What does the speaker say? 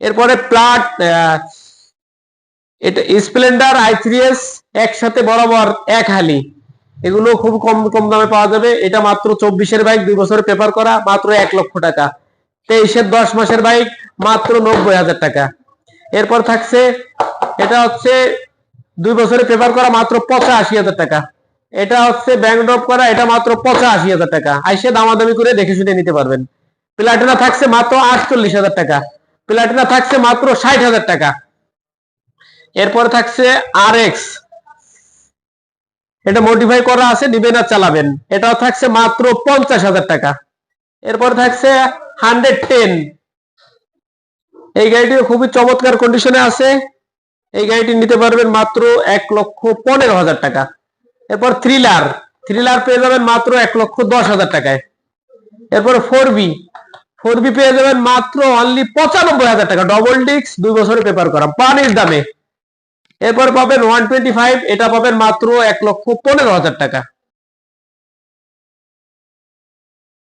এরপরে প্লাট এটা Splendor I three S একসাথে বরাবর এক হালি। এগুলো খুব কম কম দামে পাওয়া যাবে। এটা মাত্র চব্বিশের বাইক, দুই বছরের পেপার করা, মাত্র এক লক্ষ টাকা। তেইশের দশ মাসের বাইক, মাত্র নব্বই হাজার টাকা। এরপর থাকছে, এটা হচ্ছে দুই বছরের পেপার করা, মাত্র পঁচাশি হাজার টাকা। এটা হচ্ছে ব্যাংক ড্রপ করা, এটা মাত্র পঁচাশি হাজার টাকা। আইসে দামাদামি করে দেখে শুনে নিতে পারবেন। প্লাটিনা থাকছে মাত্র আটচল্লিশ হাজার টাকা। প্লাটিনা থাকছে মাত্র ষাট হাজার টাকা। এরপরে থাকছে আর এক্স এটা মডিফাই করা আছে, নিবেন আর চালাবেন। এটাও থাকছে মাত্র পঞ্চাশ হাজার টাকা। এরপর থাকছে হান্ড্রেড টেন। এই গাড়িটিও খুবই চমৎকার কন্ডিশনে আছে। এই গাড়িটি নিতে পারবেন মাত্র এক লক্ষ পনেরো হাজার টাকা। এরপর থ্রিলার থ্রিলার পেয়ে যাবেন মাত্র এক লক্ষ দশ হাজার টাকায়। এরপর ফোর বি ফোর বি পেয়ে যাবেন মাত্র অনলি পঁচানব্বই হাজার টাকা। ডবল ডিস্ক দুই বছরে পেপার করা। পানির দামে। এরপর পাবেন ওয়ান টোয়েন্টি ফাইভ এটা পাবেন মাত্র এক লক্ষ পনেরো হাজার টাকা।